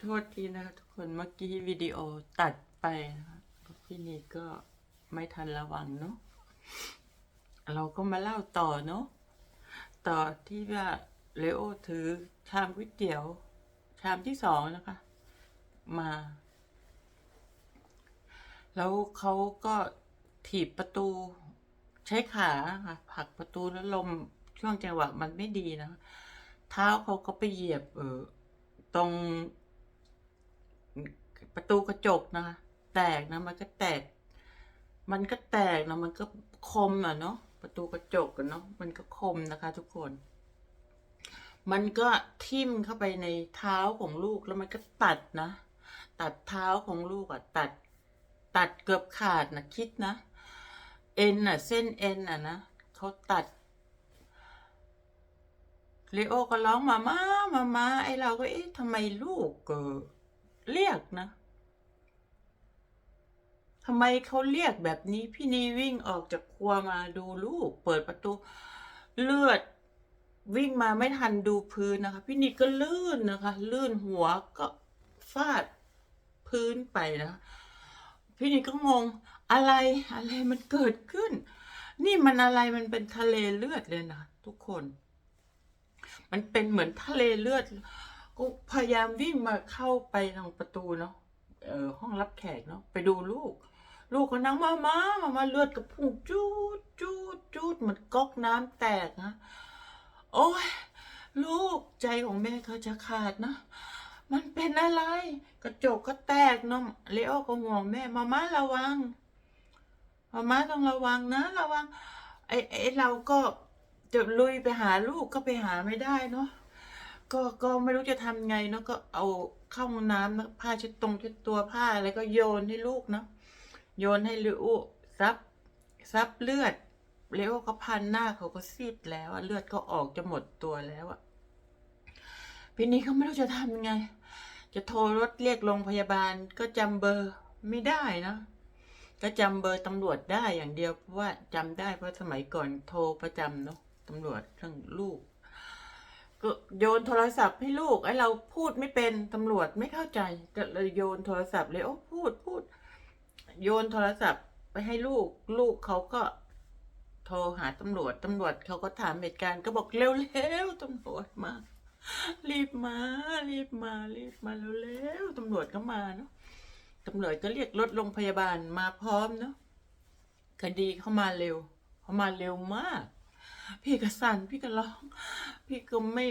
โทษทีนะคะทุกคนเมื่อกี้วิดีโอตัดไปนะคะพี่นีก็ไม่ทันระวังเนาะเราก็มาเล่าต่อเนาะต่อที่ว่าเลโอถือชามก๋วยเตี๋ยว ชามที่สองนะคะ มา แล้วเขาก็ถีบประตู ใช้ขาค่ะผลักประตูแล้วลมช่วงจังหวะมันไม่ดีนะเท้าเขาก็ไปเหยียบเออตรง ประตูกระจกนะคะแตกนะมันก็แตก มันก็แตกนะมันก็คมอะเนาะประตูกระจกอะเนาะมันก็คมนะคะทุกคน มันก็ทิ่มเข้าไปในเท้าของลูกแล้วมันก็ตัดนะ ตัดเท้าของลูกอะตัด ตัดเกือบขาดนะคิดนะ เอ็นอะ เส้นเอ็นอะนะเขาตัดเลโอก็ร้องมาม่ามาม่าไอเราก็เอ๊ะทำไมลูกเรียกนะ ทำไมเขาเรียกแบบนี้ พี่นีวิ่งออกจากครัวมาดูลูก เปิดประตูเลือดวิ่งมาไม่ทันดูพื้นนะคะ พี่นีก็ลื่นนะคะ ลื่นหัวก็ฟาดพื้นไปนะคะพี่นีก็งงอะไรอะไรมันเกิดขึ้น นี่มันอะไรมันเป็นทะเลเลือดเลยนะทุกคน มันเป็นเหมือนทะเลเลือดก็พยายามวิ่งมาเข้าไปทางประตูเนาะเออห้องรับแขกเนาะไปดูลูก ลูกก็นั่งมามามามาเลือดกระพุ่งจูดจูดจูดเหมือนก๊อกน้ำแตกนะโอ้ยลูกใจของแม่เขาจะขาดนะมันเป็นอะไร กระจกก็แตกเนาะเลโอก็ห่วงแม่มาม่าระวังมาม่าต้องระวังนะ ระวังไอ้ไอ้เราก็จะลุยไปหาลูกก็ไปหาไม่ได้เนาะก็ก็ไม่รู้จะทำไงเนาะก็เอาเข้าห้องน้ำนะผ้าเช็ดตรงเช็ดตัวผ้าอะไรก็โยนให้ลูกเนาะ โยนให้เลโอซับซับเลือดเลโอก็พันหน้าเขาก็ซีดแล้วอะเลือดก็ออกจะหมดตัวแล้วอะปีนี้เขาไม่รู้จะทำยังไง จะโทรรถเรียกโรงพยาบาลก็จำเบอร์ไม่ได้นะก็จำเบอร์ตำรวจได้อย่างเดียวเพราะว่าจำได้เพราะสมัยก่อนโทรประจำเนาะตำรวจเรื่องลูก ก็โยนโทรศัพท์ให้ลูกไอ้เราพูดไม่เป็นตำรวจไม่เข้าใจก็เลยโยนโทรศัพท์เลยโอ้พูดพูด โยนโทรศัพท์ไปให้ลูก ลูกเขาก็โทรหาตำรวจ ตำรวจเขาก็ถามเหตุการณ์ก็บอกเร็วๆตำรวจมา รีบมา รีบมา รีบมาเร็วๆตำรวจก็มาเนาะตำรวจก็เรียกรถโรงพยาบาลมาพร้อมเนาะคดีเข้ามาเร็วเข้ามาเร็วมาก พี่ก็สั่นพี่ก็ร้อง พี่ก็ไม่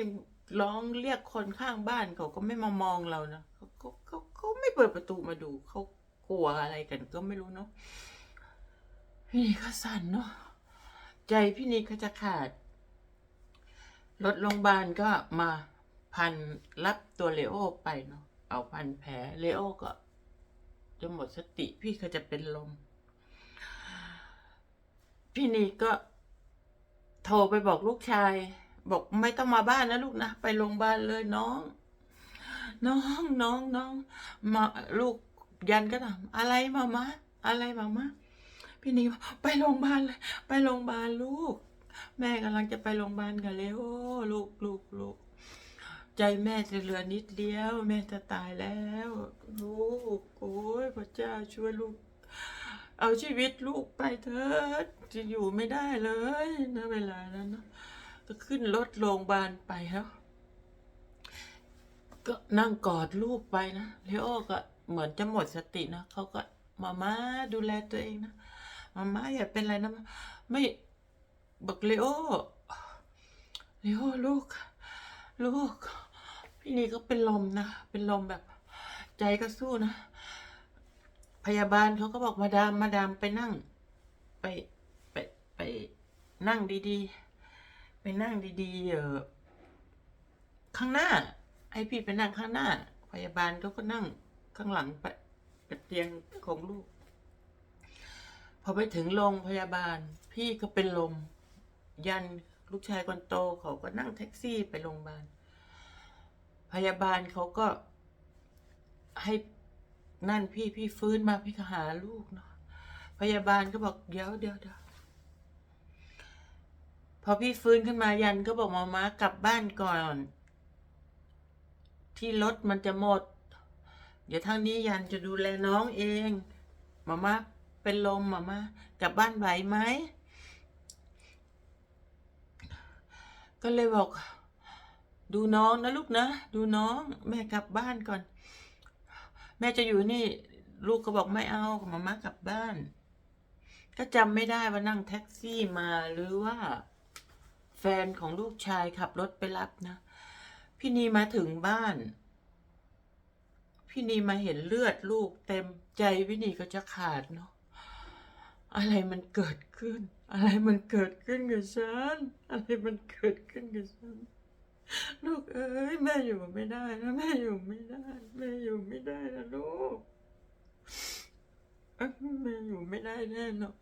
ร้องเรียกคนข้างบ้านเขาก็ไม่มามองเรานะเขาเขาเขาเขาไม่เปิดประตูมาดูเขา กลัวอะไรกันก็ไม่รู้เนาะพี่นีก็สั่นเนาะใจพี่นีก็จะขาดรถโรงพยาบาลก็มาพันรับตัวเลโอไปเนาะเอาพันแผลเลโอก็จะหมดสติพี่ก็จะเป็นลม พี่นีก็โทรไปบอกลูกชาย บอกไม่ต้องมาบ้านนะลูกนะ ไปโรงพยาบาลเลยน้อง น้องน้องน้องมาลูก ยันก็ถามอะไรมามาอะไรมามาพี่นี่บอกไปโรงพยาบาลเลยไปโรงพยาบาลลูก แม่กำลังจะไปโรงพยาบาลกันแล้วลูกลูกลูกใจแม่จะเหลือนิดเดียว แม่จะตายแล้ว ลูกโอ้ยพระเจ้าช่วยลูก เอาชีวิตลูกไปเถิดจะอยู่ไม่ได้เลยนะเวลานั้นนะก็ขึ้นรถโรงพยาบาลไปแล้วก็นั่งกอดลูกไปนะเลโอก็ เหมือนจะหมดสตินะเขาก็มาม่าดูแลตัวเองนะมาม่าอย่าเป็นไรนะไม่บอกเลโอเลโอลูก ลูก พี่นี่ก็เป็นลมนะ เป็นลมแบบใจก็สู้นะ พยาบาลเขาก็บอกมาดามมาดามไปนั่ง ไปไปไปนั่งดีๆ ไปนั่งดีๆเออข้างหน้าให้พี่ไปนั่งข้างหน้า พยาบาลเขาก็นั่ง ข้างหลังไปกับเตียงของลูก พอไปถึงโรงพยาบาล พี่ก็เป็นลม ยันลูกชายคนโตเขาก็นั่งแท็กซี่ไปโรงพยาบาล พยาบาลเขาก็ให้นั่นพี่พี่ฟื้นมาพี่ก็หาลูกเนาะพยาบาลก็บอกเดี๋ยวเดี๋ยวเดี๋ยวพอพี่ฟื้นขึ้นมายันก็บอกมาม้ากลับบ้านก่อน ที่รถมันจะหมด เดี๋ยวทางนี้ยันจะดูแลน้องเองมาม่าเป็นลมมาม่ากลับบ้านไหวไหม ก็เลยบอก ดูน้องนะลูกนะ ดูน้อง แม่กลับบ้านก่อน แม่จะอยู่นี่ ลูกก็บอกไม่เอามาม่ากลับบ้าน ก็จำไม่ได้ว่านั่งแท็กซี่มาหรือว่า แฟนของลูกชายขับรถไปรับนะ พี่นีมาถึงบ้าน พี่นีมาเห็นเลือดลูกเต็มใจพี่นีก็จะขาดเนาะอะไรมันเกิดขึ้น อะไรมันเกิดขึ้นกับฉัน อะไรมันเกิดขึ้นกับฉัน ลูกเอ้ยแม่อยู่ไม่ได้นะแม่อยู่ไม่ได้ แม่อยู่ไม่ได้นะลูกแม่อยู่ไม่ได้แน่นอน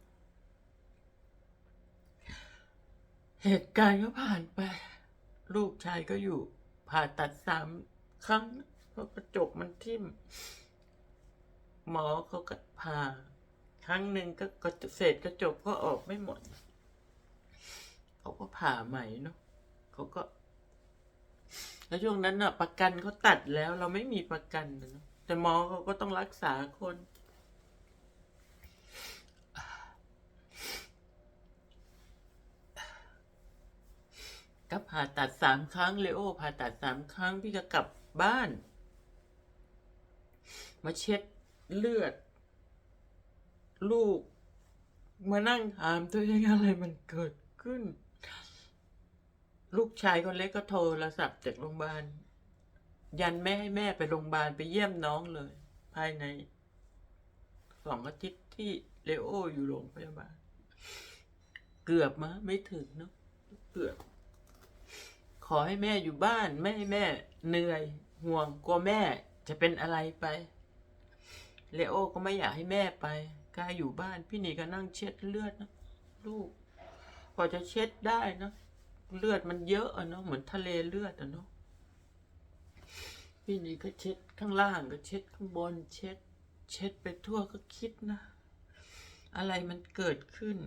เหตุการณ์ก็ผ่านไป ลูกชายก็อยู่ผ่าตัดสามครั้ง เพราะกระจกมันทิ่ม หมอเขาก็ผ่า ครั้งหนึ่งก็กระเศษกระจกก็ออกไม่หมด เขาก็ผ่าใหม่เนาะเขาก็ แล้วช่วงนั้นน่ะประกันเขาตัดแล้ว เราไม่มีประกันนะแต่หมอเขาก็ต้องรักษาคนก็ผ่าตัดสามครั้งเลโอผ่าตัดสามครั้งพี่ก็กลับบ้าน มาเช็ดเลือด ลูก มานั่งถามตัวเองอะไรมันเกิดขึ้น ลูกชายคนเล็กก็โทรศัพท์จากโรงพยาบาล ยันไม่ให้แม่ไปโรงพยาบาลไปเยี่ยมน้องเลย ภายในสองอาทิตย์ที่เลโออยู่โรงพยาบาล เกือบมาไม่ถึงเนาะเกือบ ขอให้แม่อยู่บ้าน ไม่ให้แม่เหนื่อยห่วงกลัวแม่จะเป็นอะไรไป เลโอก็ไม่อยากให้แม่ไปกายอยู่บ้าน พี่หนีก็นั่งเช็ดเลือดนะลูกกว่าจะเช็ดได้นะเลือดมันเยอะอะเนาะเหมือนทะเลเลือดอะเนาะพี่หนีก็เช็ดข้างล่างก็เช็ดข้างบน เช็ด เช็ดไปทั่วก็คิดนะ อะไรมันเกิดขึ้น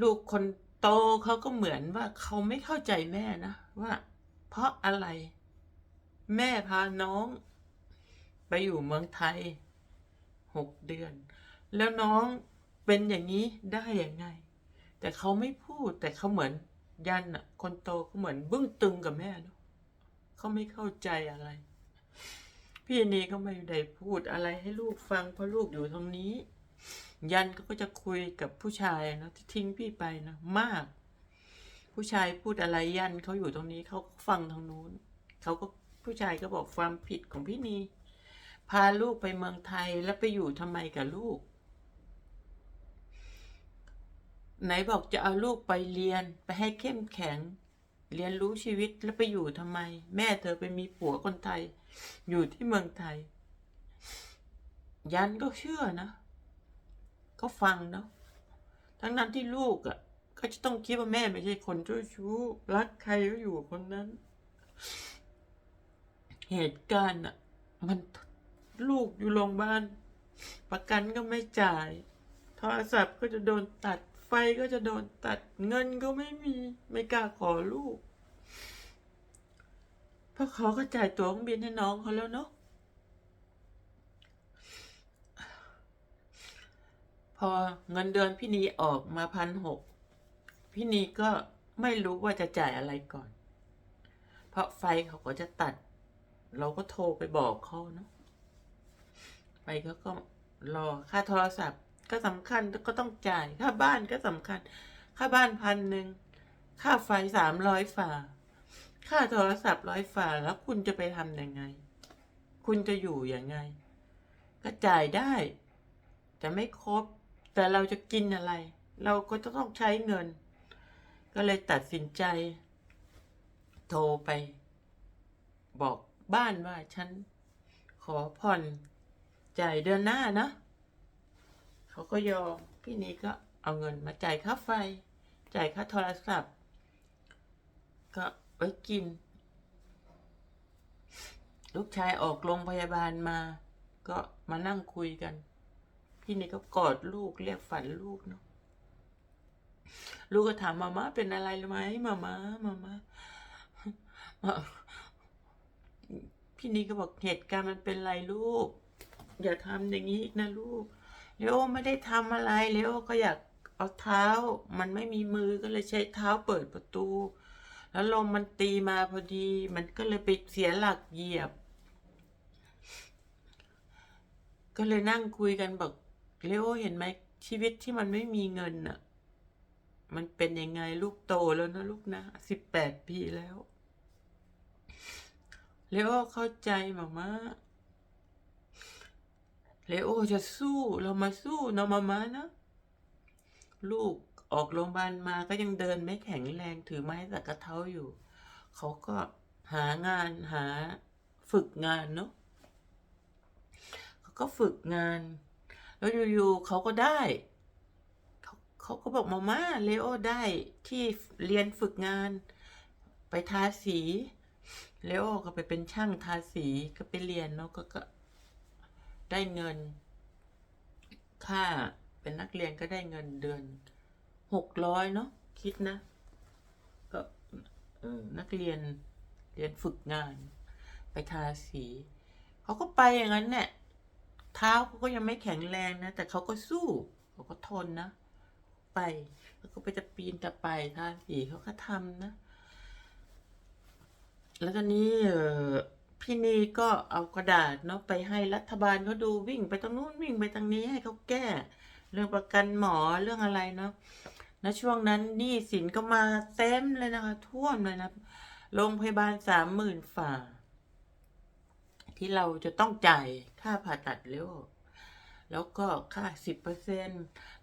ลูกคนโตเขาก็เหมือนว่าเขาไม่เข้าใจแม่นะ ว่า เพราะอะไร แม่พาน้อง อยู่เมืองไทยหกเดือน แล้วน้องเป็นอย่างนี้ได้ยังไง แต่เขาไม่พูดแต่เขาเหมือนยันอะคนโตเขาเหมือนบึ้งตึงกับแม่เนอะเขาไม่เข้าใจอะไร พี่นีก็ไม่ได้พูดอะไรให้ลูกฟังเพราะลูกอยู่ตรงนี้ ยันก็จะคุยกับผู้ชายนะที่ทิ้งพี่ไปนะมาก ผู้ชายพูดอะไรยันเขาอยู่ตรงนี้เขาฟังทางนู้นเขาก็ผู้ชายก็บอกความผิดของพี่นี พาลูกไปเมืองไทยแล้วไปอยู่ทำไมกับลูก ไหนบอกจะเอาลูกไปเรียนไปให้เข้มแข็ง เรียนรู้ชีวิตแล้วไปอยู่ทำไม แม่เธอไปมีผัวคนไทย อยู่ที่เมืองไทย ยันก็เชื่อนะก็ฟังเนาะทั้งนั้นที่ลูกอะ่ะก็จะต้องคิดว่าแม่ไม่ใช่คนเจ้าชู้รักใครก็อยู่คนนั้น เหตุการณ์อะมัน ลูกอยู่โรงพยาบาลประกันก็ไม่จ่าย โทรศัพท์ก็จะโดนตัด ไฟก็จะโดนตัด เงินก็ไม่มี ไม่กล้าขอลูก เพราะเขาก็จ่ายตั๋วเครื่องบินให้น้องเขาแล้วเนาะ พอเงินเดือนพี่นีออกมาพันหก พี่นีก็ไม่รู้ว่าจะจ่ายอะไรก่อน เพราะไฟเขาก็จะตัด เราก็โทรไปบอกเขาเนาะ ไปเขาก็รอค่าโทรศัพท์ก็สำคัญก็ต้องจ่ายค่าบ้านก็สำคัญ ค่าบ้านพันหนึ่งค่าไฟสามร้อยฝาค่าโทรศัพท์ร้อยฝาแล้วคุณจะไปทำยังไง คุณจะอยู่ยังไง ก็จ่ายได้ แต่ไม่ครบ แต่เราจะกินอะไร เราก็จะต้องใช้เงิน ก็เลยตัดสินใจ โทรไป บอกบ้านว่าฉันขอผ่อน จ่ายเดือนหน้านะ เขาก็ยอม พี่นี้ก็เอาเงินมาจ่ายค่าไฟ จ่ายค่าโทรศัพท์ ก็ไว้กิน ลูกชายออกโรงพยาบาลมา ก็มานั่งคุยกัน พี่นี่ก็กอดลูกเรียกฝันลูกเนาะ ลูกก็ถามมาม่าเป็นอะไรไหมมาม่ามาม่ามาพี่พี่นีก็บอกเหตุการณ์มันเป็นไรลูก อย่าทำอย่างนี้อีกนะลูกเลโอไม่ได้ทำอะไรเลโอก็อยากเอาเท้า มันไม่มีมือก็เลยใช้เท้าเปิดประตู แล้วลมมันตีมาพอดี มันก็เลยไปเสียหลักเหยียบ ก็เลยนั่งคุยกันบอกเลโอเห็นไหมชีวิตที่มันไม่มีเงินน่ะมันเป็นยังไงลูกโตแล้วนะลูกนะสิบแปดปีแล้วเลโอเข้าใจมาม่า เลโอจะสู้เรามาสู้นะมามานะ ลูกออกโรงพยาบาลมาก็ยังเดินไม่แข็งแรงถือไม้สักกระเท้าอยู่ เขาก็หางานหาฝึกงานเนาะเขาก็ฝึกงาน แล้วอยู่ๆเขาก็ได้เขาเขาก็บอกมาม่าเลโอได้ที่เรียนฝึกงาน ไปทาสีเลโอก็ไปเป็นช่างทาสีก็ไปเรียนเนาะก็ก็ ได้เงิน ค่าเป็นนักเรียนก็ได้เงินเดือนหกร้อยเนาะคิดนะ ก็เออนักเรียนเรียนฝึกงาน ไปทาสีเขาก็ไปอย่างนั้นเนี่ยเท้าเขาก็ยังไม่แข็งแรงนะ แต่เขาก็สู้เขาก็ทนนะ ไปแล้วก็ไปจะปีนตะไปทาสีเขาก็ทำนะ แล้วตอนนี้เออ พี่นีก็เอากระดาษเนาะไปให้รัฐบาลเขาดูวิ่งไปตรงนู้นวิ่งไปตรงนี้ให้เขาแก้ เรื่องประกันหมอเรื่องอะไรเนาะณช่วงนั้นหนี้สินก็มาเต็มเลยนะคะ ท่วมเลยนะโรงพยาบาลสามหมื่นฝ่า ที่เราจะต้องจ่ายค่าผ่าตัดเร็วแล้วก็ค่าสิบเปอร์เซ็น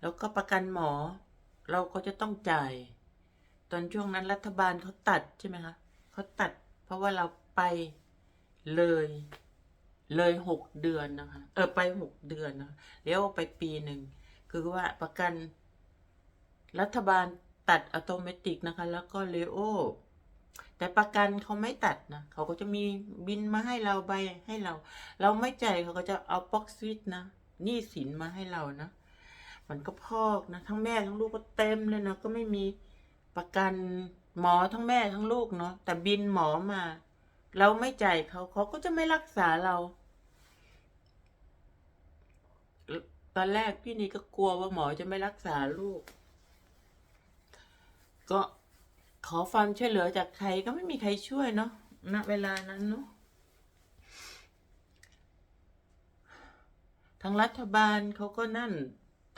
แล้วก็ประกันหมอ เราก็จะต้องจ่าย ตอนช่วงนั้นรัฐบาลเขาตัดใช่ไหมคะเขาตัด เพราะว่าเราไป เลย เลยหกเดือนนะคะ เออไปหกเดือนนะแล้วไปปีหนึ่ง คือว่าประกัน รัฐบาลตัดอัตโนมัตินะคะ แล้วก็เลโอ แต่ประกันเขาไม่ตัดนะเขาก็จะมีบินมาให้เราใบให้เรา เราไม่จ่ายเขาก็จะเอาบ็อกซิตนะหนี้สินมาให้เรานะมันก็พอกนะ ทั้งแม่ทั้งลูกก็เต็มเลยนะก็ไม่มีประกันหมอทั้งแม่ทั้งลูกเนาะแต่บินหมอมา เราไม่จ่ายเขาเขาก็จะไม่รักษาเรา ตอนแรกพี่นี่ก็กลัวว่าหมอจะไม่รักษาลูก ก็ขอความช่วยเหลือจากใครก็ไม่มีใครช่วยเนาะณเวลานั้นเนาะทางรัฐบาลเขาก็นั่น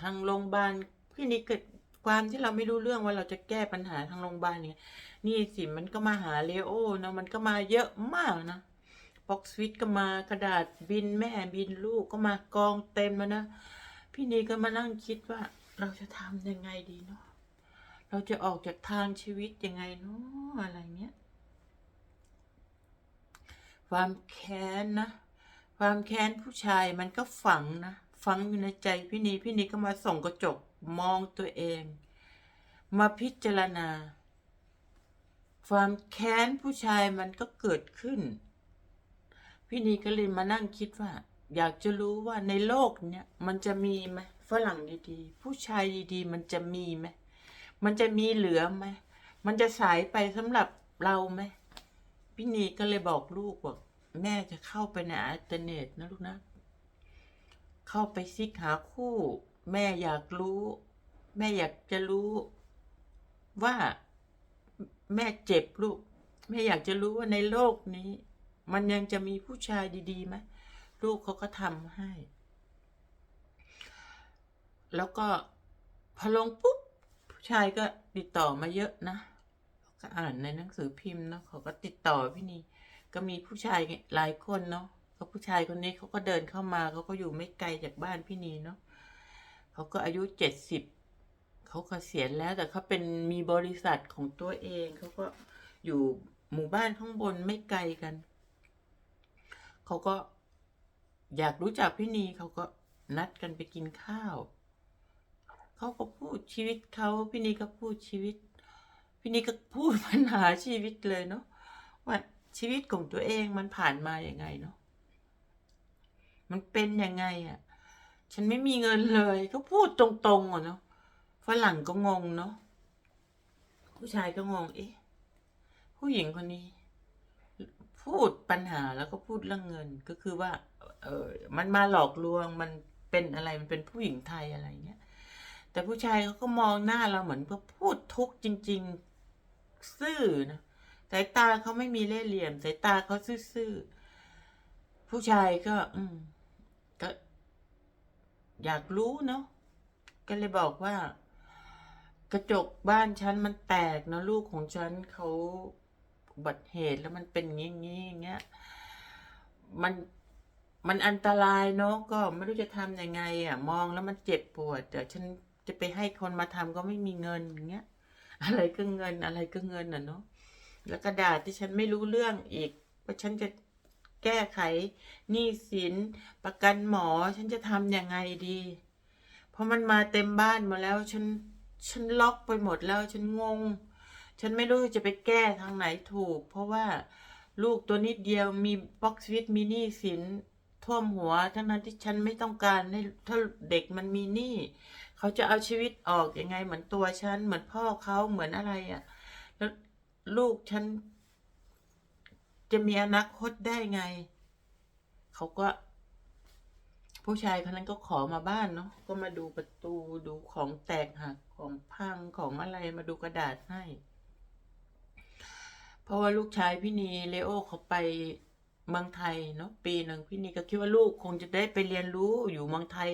ทางโรงพยาบาลพี่นี่เกิด ความที่เราไม่รู้เรื่องว่าเราจะแก้ปัญหาทางโรงพยาบาลเนี่ยนี่สิมันก็มาหาเลโอนะมันก็มาเยอะมากนะบ็อกสวิตก็มากระดาษบินแม่บินลูกก็มากองเต็มแล้วนะพี่นีก็มานั่งคิดว่า เราจะทำยังไงดีเนาะเราจะออกจากทางชีวิตยังไงเนาะอะไรเงี้ยความแค้นนะความแค้นผู้ชายมันก็ฝังนะฝังอยู่ในใจพี่นีพี่นีก็มาส่องกระจก มองตัวเอง มาพิจารณา ความแค้นผู้ชายมันก็เกิดขึ้น พี่นีก็เลยมานั่งคิดว่า อยากจะรู้ว่าในโลกเนี้ยมันจะมีไหมฝรั่งดีๆ ผู้ชายดีๆ มันจะมีไหมมันจะมีเหลือไหมมันจะสายไปสำหรับเราไหมพี่นีก็เลยบอกลูกว่าแม่จะเข้าไปในอินเทอร์เน็ตนะลูกนะ เข้าไปซิกหาคู่ แม่อยากรู้ แม่อยากจะรู้ว่าแม่เจ็บลูก แม่อยากจะรู้ว่าในโลกนี้ มันยังจะมีผู้ชายดีๆไหมลูกเขาก็ทำให้ แล้วก็พอลงปุ๊บผู้ชายก็ติดต่อมาเยอะนะก็อ่านในหนังสือพิมพ์เนาะเขาก็ติดต่อพี่นีก็มีผู้ชายหลายคนเนาะก็ผู้ชายคนนี้เขาก็เดินเข้ามาเขาก็อยู่ไม่ไกลจากบ้านพี่นีเนาะ เขาก็อายุเจ็ดสิบเขาเกษียณแล้วแต่เขาเป็นมีบริษัทของตัวเองเขาก็อยู่หมู่บ้านข้างบนไม่ไกลกันเขาก็อยากรู้จักพี่นีเขาก็นัดกันไปกินข้าว เขาก็พูดชีวิตเขาพี่นีก็พูดชีวิต พี่นีก็พูดปัญหาชีวิตเลยเนาะว่าชีวิตของตัวเองมันผ่านมาอย่างไงเนาะมันเป็นยังไงอะ่ะ ฉันไม่มีเงินเลยก็พูดตรงๆอะเนาะฝรั่งก็งงเนาะผู้ชายก็งงเอ๊ะผู้หญิงคนนี้ พูดปัญหาแล้วก็พูดเรื่องเงินก็คือว่า เออมันมาหลอกลวงมันเป็นอะไรมันเป็นผู้หญิงไทยอะไรเงี้ยแต่ผู้ชายเขาก็มองหน้าเราเหมือนเพื่อพูดทุกจริง ๆ ซื่อนะสายตาเขาไม่มีเล่ห์เหลี่ยม สายตาเขาซื่อๆผู้ชายก็ อืมก็ อยากรู้เนาะก็เลยบอกว่า กระจกบ้านฉันมันแตกนะลูกของฉันเขาอุบัติเหตุแล้วมันเป็นอย่างนี้อย่างเงี้ยมันมันอันตรายเนาะก็ไม่รู้จะทำยังไงอะ มองแล้วมันเจ็บปวดแต่ฉันจะไปให้คนมาทำก็ไม่มีเงินอย่างเงี้ย อะไรก็เงินอะไรก็เงินอะเนาะแล้วกระดาษที่ฉันไม่รู้เรื่องอีกว่าฉันจะ แก้ไขหนี้สินประกันหมอฉันจะทำยังไงดี เพราะมันมาเต็มบ้านหมาแล้วฉันฉันล็อกไปหมดแล้วฉันงง ฉันไม่รู้จะไปแก้ทางไหนถูก เพราะว่าลูกตัวนิดเดียวมีบ็อกซ์วิตมีหนี้สินท่วมหัว ทั้งนั้นที่ฉันไม่ต้องการให้ถ้าเด็กมันมีหนี้เขาจะเอาชีวิตออกยังไงเหมือนตัวฉันเหมือนพ่อเขาเหมือนอะไรอะ่ะ แล้วลูกฉัน จะมีอนาคตได้ไง เขาก็ ผู้ชายคนนั้นก็ขอมาบ้านเนาะก็มาดูประตูดูของแตกหักของพังของอะไรมาดูกระดาษให้ เพราะว่าลูกชายพี่นีเลโอเขาไปเมืองไทยเนาะปีหนึ่งพี่นีก็คิดว่าลูกคงจะได้ไปเรียนรู้อยู่เมืองไทย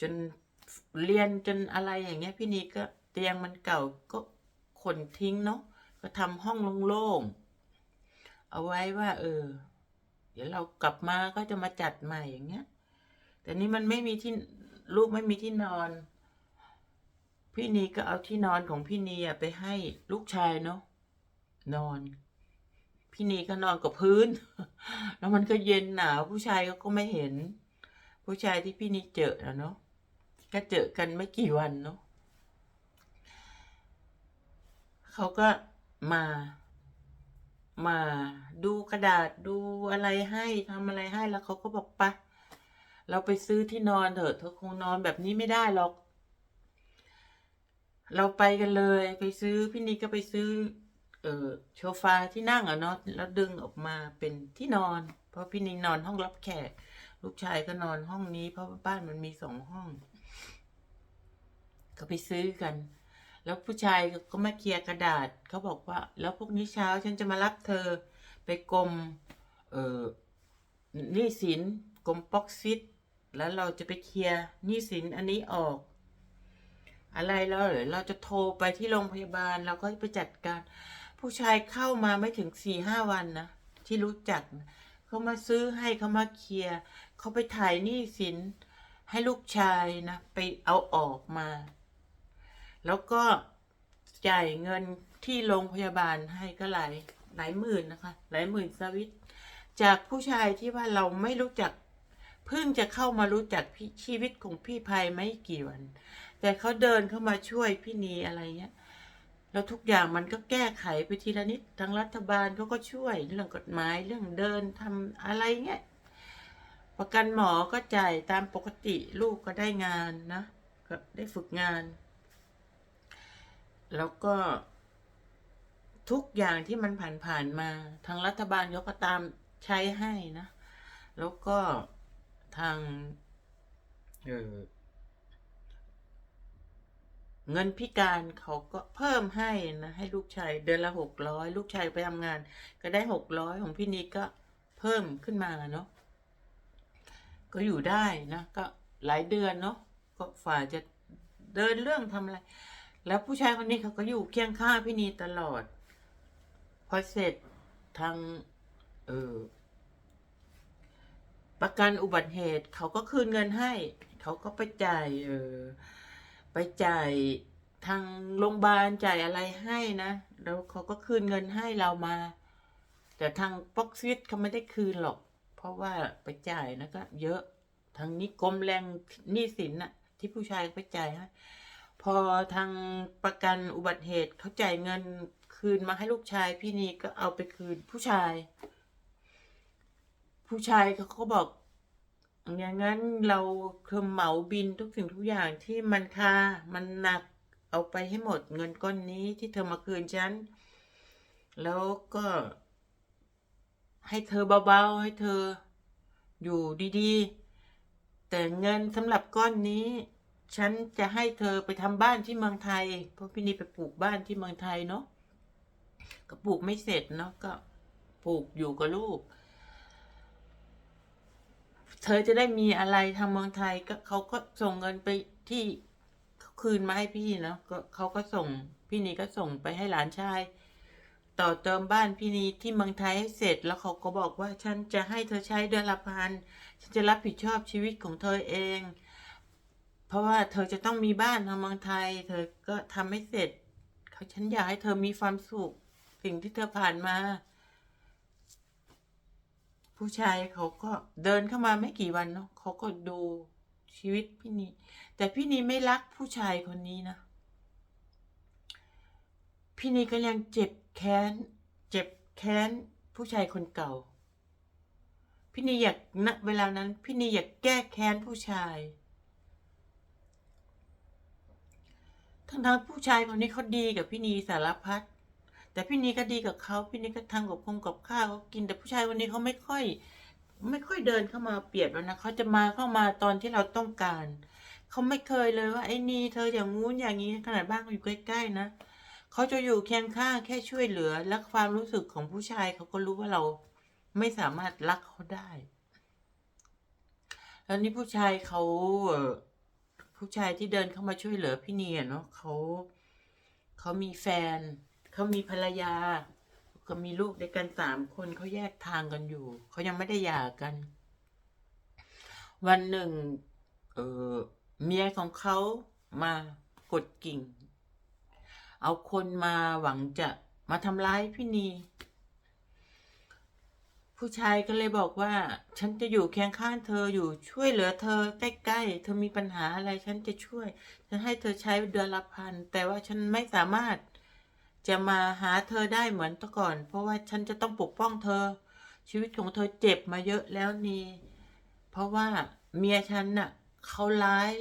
จนเรียนจนอะไรอย่างเงี้ย พี่นีก็เตียงมันเก่าก็ขนทิ้งเนาะก็ทำห้องโล่งๆ เอาไว้ว่า เออ เดี๋ยวเรากลับมาก็จะมาจัดใหม่อย่างเงี้ย แต่นี่มันไม่มีที่ลูกไม่มีที่นอน พี่นีก็เอาที่นอนของพี่นีไปให้ลูกชายเนาะนอน พี่นีก็นอนกับพื้น แล้วมันก็เย็นหนาวผู้ชายก็ก็ไม่เห็น ผู้ชายที่พี่นีเจอนะเนาะก็เจอกันไม่กี่วันเนาะเขาก็มา มาดูกระดาษดูอะไรให้ทำอะไรให้แล้วเขาก็บอกปะเราไปซื้อที่นอนเถอะเธอคงนอนแบบนี้ไม่ได้หรอก เราไปกันเลยไปซื้อพี่นิกก็ไปซื้อ เออโซฟาที่นั่งอะเนาะแล้วดึงออกมาเป็นที่นอน เพราะพี่นิกนอนห้องรับแขก ลูกชายก็นอนห้องนี้ เพราะบ้านมันมีสองห้อง ก็ไปซื้อกัน แล้วผู้ชายก็มาเคลียร์กระดาษเขาบอกว่า แล้วพรุ่งนี้เช้าฉันจะมารับเธอไปกรมเออหนี้สินกรมป๊อกซิตแล้วเราจะไปเคลียร์หนี้สินอันนี้ออก อะไรแล้วเหรอเราจะโทรไปที่โรงพยาบาลเราก็ไปจัดการ ผู้ชายเข้ามาไม่ถึงสี่ห้าวันนะที่รู้จักเขามาซื้อให้เขามาเคลียร์เขาไปถ่ายหนี้สินให้ลูกชายนะ ไปเอาออกมา แล้วก็จ่ายเงินที่โรงพยาบาลให้ก็หลายหลายหมื่นนะคะ หลายหมื่นสวิต จากผู้ชายที่ว่าเราไม่รู้จัก เพิ่งจะเข้ามารู้จักชีวิตของพี่ภัยไม่กี่วัน แต่เขาเดินเข้ามาช่วยพี่นีอะไรเงี้ยแล้วทุกอย่างมันก็แก้ไขไปทีละนิดทางรัฐบาลเขาก็ช่วยเรื่องกฎหมายเรื่องเดินทำอะไรเงี้ยประกันหมอก็จ่ายตามปกติลูกก็ได้งานนะก็ได้ฝึกงาน แล้วก็ทุกอย่างที่มันผ่านผ่านๆมาทางรัฐบาลเขาก็ตามใช้ให้นะ แล้วก็ทางเออเงินพิการเขาก็เพิ่มให้นะ ให้ลูกชายเดือนละหกร้อยลูกชายไปทำงาน ก็ได้หกร้อยของพี่นิกก็เพิ่มขึ้นมาเนาะก็อยู่ได้นะ ก็หลายเดือนเนาะก็ฝ่าจะเดินเรื่องทำอะไร แล้วผู้ชายคนนี้เขาก็อยู่เคียงข้างพี่นีตลอด พอเสร็จทางเออประกันอุบัติเหตุเขาก็คืนเงินให้ เขาก็ไปจ่ายเออไปจ่ายทางโรงพยาบาลจ่ายอะไรให้นะ แล้วเขาก็คืนเงินให้เรามา แต่ทางป๊อกซิตเขาไม่ได้คืนหรอก เพราะว่าไปจ่ายนะก็เยอะทางนี้กรมแรงหนี้สินน่ะ ที่ผู้ชายไปจ่ายให้ พอทางประกันอุบัติเหตุเขาจ่ายเงินคืนมาให้ลูกชาย พี่นีก็เอาไปคืนผู้ชาย ผู้ชายเขาก็บอกอย่างนั้นเราคือเหมาบินทุกสิ่งทุกอย่างที่มันค่ามันหนักเอาไปให้หมดเงินก้อนนี้ที่เธอมาคืนฉัน แล้วก็ ให้เธอเบาๆ ให้เธออยู่ดีๆ แต่เงินสำหรับก้อนนี้ ฉันจะให้เธอไปทำบ้านที่เมืองไทย เพราะพี่นีไปปลูกบ้านที่เมืองไทยเนาะก็ปลูกไม่เสร็จเนาะก็ปลูกอยู่กับลูก เธอจะได้มีอะไรทางเมืองไทยก็เขาก็ส่งเงินไปที่คืนมาให้พี่เนาะก็เขาก็ส่งพี่นีก็ส่งไปให้หลานชาย ต่อเติมบ้านพี่นีที่เมืองไทยให้เสร็จแล้วเขาก็บอกว่าฉันจะให้เธอใช้เดือนละพันฉันจะรับผิดชอบชีวิตของเธอเอง ราะว่าเธอจะต้องมีบ้านทางเมืองไทย เธอก็ทำไม่เสร็จเขาฉันอยากให้เธอมีความสุข สิ่งที่เธอผ่านมา ผู้ชายเขาก็เดินเข้ามาไม่กี่วันเนาะเขาก็ดูชีวิตพี่นีแต่พี่นีไม่รักผู้ชายคนนี้นะพี่นีก็ยังเจ็บแค้น เจ็บแค้นผู้ชายคนเก่า พี่นีอยากณเวลานั้น พี่นีอยากแก้แค้นผู้ชาย ทั้งทางๆผู้ชายคนนี้เขาดีกับพี่นีสารพัดแต่พี่นีก็ดีกับเขาพี่นีก็ทำกับคงกับข้าวเขากิน แต่ผู้ชายคนนี้เขาไม่ค่อย ไม่ค่อยเดินเข้ามาเปรียบแล้วนะเขาจะมาเข้ามาตอนที่เราต้องการเขาไม่เคยเลยว่าไอ้นีเธออย่างงู้นอย่างนี้ขนาดบ้านเขาอยู่ใกล้ๆนะเขาจะอยู่เคียงข้างแค่ช่วยเหลือ และความรู้สึกของผู้ชายเขาก็รู้ว่าเราไม่สามารถรักเขาได้ แล้วนี่ผู้ชายเขาเผู้ชายที่เดินเข้ามาช่วยเหลือพี่เนียเนาะเขาเขามีแฟน เขามีภรรยาก็มีลูกด้วยกันสามคนเขาแยกทางกันอยู่ เขายังไม่ได้หย่ากัน วันหนึ่ง เออเมียของเขามากดกิ่ง เอาคนมาหวังจะมาทำร้ายพี่นี ผู้ชายก็เลยบอกว่า ฉันจะอยู่เคียงข้างเธออยู่ช่วยเหลือเธอใกล้ๆ เธอมีปัญหาอะไรฉันจะช่วย ฉันให้เธอใช้เดือนละพัน แต่ว่าฉันไม่สามารถจะมาหาเธอได้เหมือนแต่ก่อน เพราะว่าฉันจะต้องปกป้องเธอ ชีวิตของเธอเจ็บมาเยอะแล้วนี่ เพราะว่าเมียฉันน่ะเขาร้าย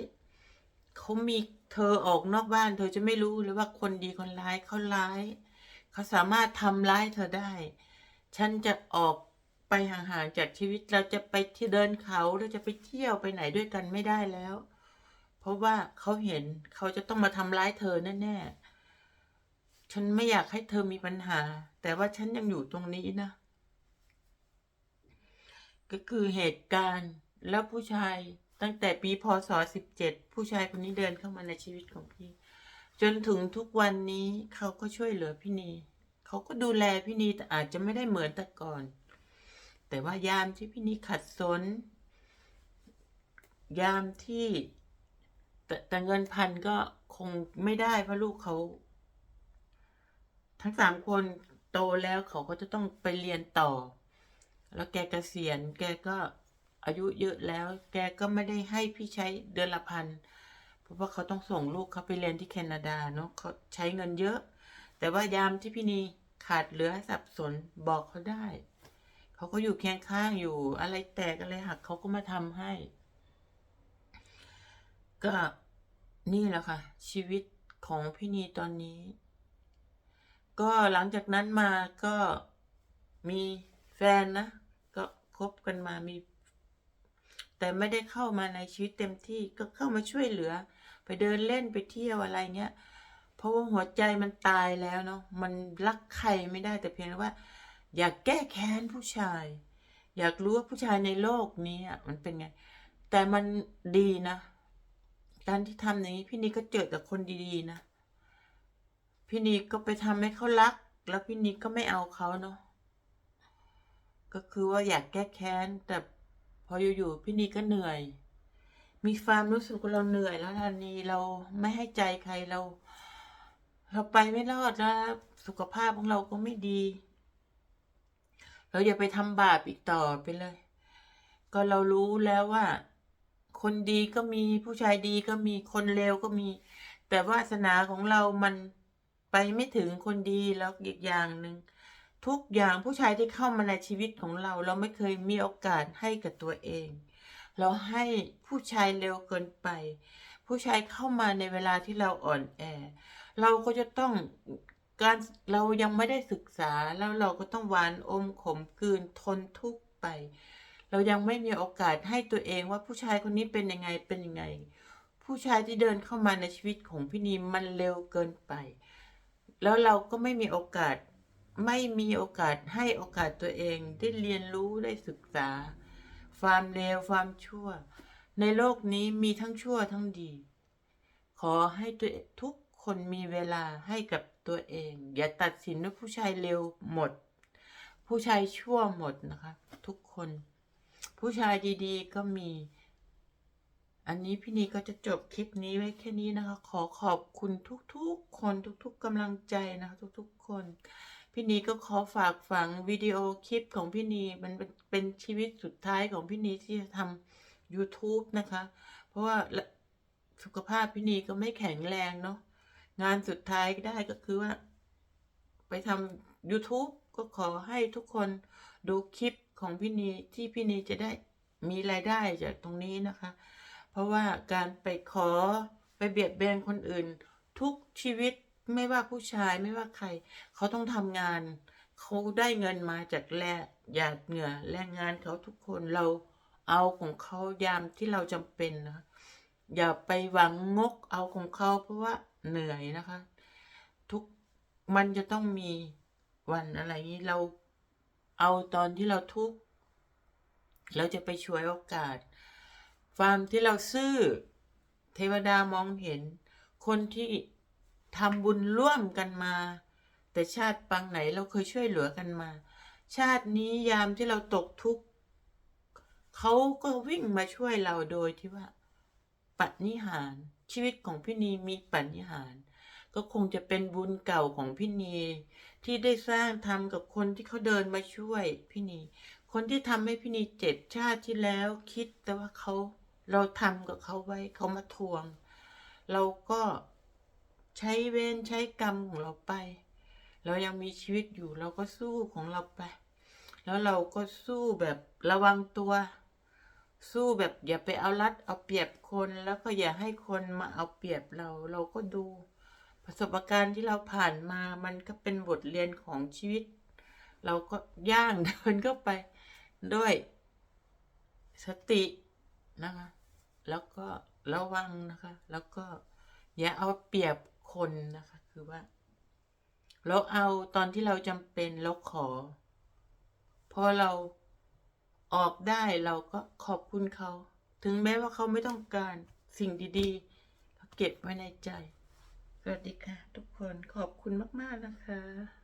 เขามีเธอออกนอกบ้าน เธอจะไม่รู้เลยว่าคนดีคนร้ายเขาร้ายเขาสามารถทำร้ายเธอได้ ฉันจะออก ไปห่างๆจากชีวิตเราจะไปที่เดินเขาเราจะไปเที่ยวไปไหนด้วยกันไม่ได้แล้ว เพราะว่าเขาเห็นเขาจะต้องมาทำร้ายเธอแน่ๆฉันไม่อยากให้เธอมีปัญหา แต่ว่าฉันยังอยู่ตรงนี้นะ ก็คือเหตุการณ์แล้วผู้ชายตั้งแต่ปีพศสิบเจ็ดผู้ชายคนนี้เดินเข้ามาในชีวิตของพี่ จนถึงทุกวันนี้เขาก็ช่วยเหลือพี่นีเขาก็ดูแลพี่นีแต่อาจจะไม่ได้เหมือนแต่ก่อน แต่ว่ายามที่พี่นีขัดสน ยามที่แต่แต่เงินพันก็คงไม่ได้เพราะลูกเขา ทั้งสามคนโตแล้วเขาก็จะต้องไปเรียนต่อ แล้วแกเกษียณแกก็อายุเยอะแล้ว แกก็ไม่ได้ให้พี่ใช้เดือนละพันเพราะว่าเขาต้องส่งลูกเขาไปเรียนที่แคนาดาเนาะเขาใช้เงินเยอะ แต่ว่ายามที่พี่นีขาดเหลือสับสนบอกเขาได้ เขาก็อยู่เคียงข้างอยู่ อะไรแตกอะไรหักเขาก็มาทำให้ ก็นี่แหละค่ะ ชีวิตของพี่นีตอนนี้ ก็หลังจากนั้นมาก็มีแฟนนะ ก็คบกันมามี แต่ไม่ได้เข้ามาในชีวิตเต็มที่ก็เข้ามาช่วยเหลือ ไปเดินเล่นไปเที่ยวอะไรเงี้ยเพราะว่าหัวใจมันตายแล้วเนาะมันรักใครไม่ได้แต่เพียงว่า อยากแก้แค้นผู้ชาย อยากรู้ว่าผู้ชายในโลกนี้มันเป็นไง แต่มันดีนะ การที่ทำอย่างนี้พี่นีก็เจอแต่คนดีๆนะ พี่นีก็ไปทำให้เขารัก แล้วพี่นีก็ไม่เอาเขาเนาะ ก็คือว่าอยากแก้แค้น แต่พออยู่ๆพี่นีก็เหนื่อย มีความรู้สึกว่าเราเหนื่อยแล้วทันนี้เราไม่ให้ใจใครเรา เราไปไม่รอดแล้วสุขภาพของเราก็ไม่ดี เราอย่าไปทำบาปอีกต่อไปเลย ก็เรารู้แล้วว่า คนดีก็มีผู้ชายดีก็มีคนเลวก็มี แต่วาสนาของเรามันไปไม่ถึงคนดีแล้วอีกอย่างหนึ่งทุกอย่างผู้ชายที่เข้ามาในชีวิตของเรา เราไม่เคยมีโอกาสให้กับตัวเอง เราให้ผู้ชายเร็วเกินไป ผู้ชายเข้ามาในเวลาที่เราอ่อนแอ เราก็จะต้อง การเรายังไม่ได้ศึกษาแล้วเราก็ต้องหวานอมขมกลืนทนทุกข์ไป เรายังไม่มีโอกาสให้ตัวเองว่าผู้ชายคนนี้เป็นยังไงเป็นยังไง ผู้ชายที่เดินเข้ามาในชีวิตของพี่นีมันเร็วเกินไป แล้วเราก็ไม่มีโอกาสไม่มีโอกาสให้โอกาสตัวเองได้เรียนรู้ได้ศึกษา ความเลวความชั่ว ในโลกนี้มีทั้งชั่วทั้งดี ขอให้ทุกคนมีเวลาให้กับ ตัวเอง อย่าตัดสินว่าผู้ชายเร็วหมด ผู้ชายชั่วหมดนะคะ ทุกคน ผู้ชายดีๆก็มี อันนี้พี่นีก็จะจบคลิปนี้ไว้แค่นี้นะคะ ขอขอบคุณทุกๆ คนทุกๆกำลังใจนะคะทุกๆ คนพี่นีก็ขอฝากฝังวิดีโอคลิปของพี่นีมันเป็นเป็นชีวิตสุดท้ายของพี่นีที่จะทำ YouTube นะคะ เพราะว่าสุขภาพพี่นีก็ไม่แข็งแรงเนาะ งานสุดท้ายก็ได้ก็คือว่า ไปทำ YouTube ก็ขอให้ทุกคนดูคลิปของพี่นีที่พี่นีจะได้มีรายได้จากตรงนี้นะคะ เพราะว่าการไปขอไปเบียดเบียนคนอื่น ทุกชีวิตไม่ว่าผู้ชายไม่ว่าใคร เขาต้องทำงาน เขาได้เงินมาจากแลกหยาดเหงื่อแรงงานเขาทุกคนเราเอาของเขายามที่เราจำเป็นนะอย่าไปหวังงกเอาของเขาเพราะว่า เหนื่อยนะคะ ทุกมันจะต้องมีวันอะไรนี้เราเอาตอนที่เราทุกข์เราจะไปช่วยโอกาส ความที่เราซื่อเทวดามองเห็น คนที่ทำบุญร่วมกันมา แต่ชาติปางไหนเราเคยช่วยเหลือกันมา ชาตินี้ยามที่เราตกทุกข์เขาก็วิ่งมาช่วยเราโดยที่ว่าปันิหาร ชีวิตของพี่นีมีปันิหาร ก็คงจะเป็นบุญเก่าของพี่นีที่ได้สร้างทำกับคนที่เขาเดินมาช่วยพี่นีคนที่ทำให้พี่นีเจ็บชาติที่แล้ว คิดแต่ว่าเขาเราทำกับเขาไว้เขามาทวง เราก็ใช้เวรใช้กรรมของเราไป เรายังมีชีวิตอยู่เราก็สู้ของเราไป แล้วเราก็สู้แบบระวังตัว สู้แบบอย่าไปเอารัดเอาเปรียบคนแล้วก็อย่าให้คนมาเอาเปรียบเรา เราก็ดู ประสบการณ์ที่เราผ่านมามันก็เป็นบทเรียนของชีวิต เราก็ย่างเดินเข้าไปด้วยสตินะคะ แล้วก็ระวังนะคะ แล้วก็อย่าเอาเปรียบคนนะคะ คือว่า เราเอาตอนที่เราจำเป็นเราขอพอเรา ออกได้เราก็ขอบคุณเขา ถึงแม้ว่าเขาไม่ต้องการสิ่งดีๆเราเก็บไว้ในใจ สวัสดีค่ะ ทุกคนขอบคุณมาก ๆ นะคะ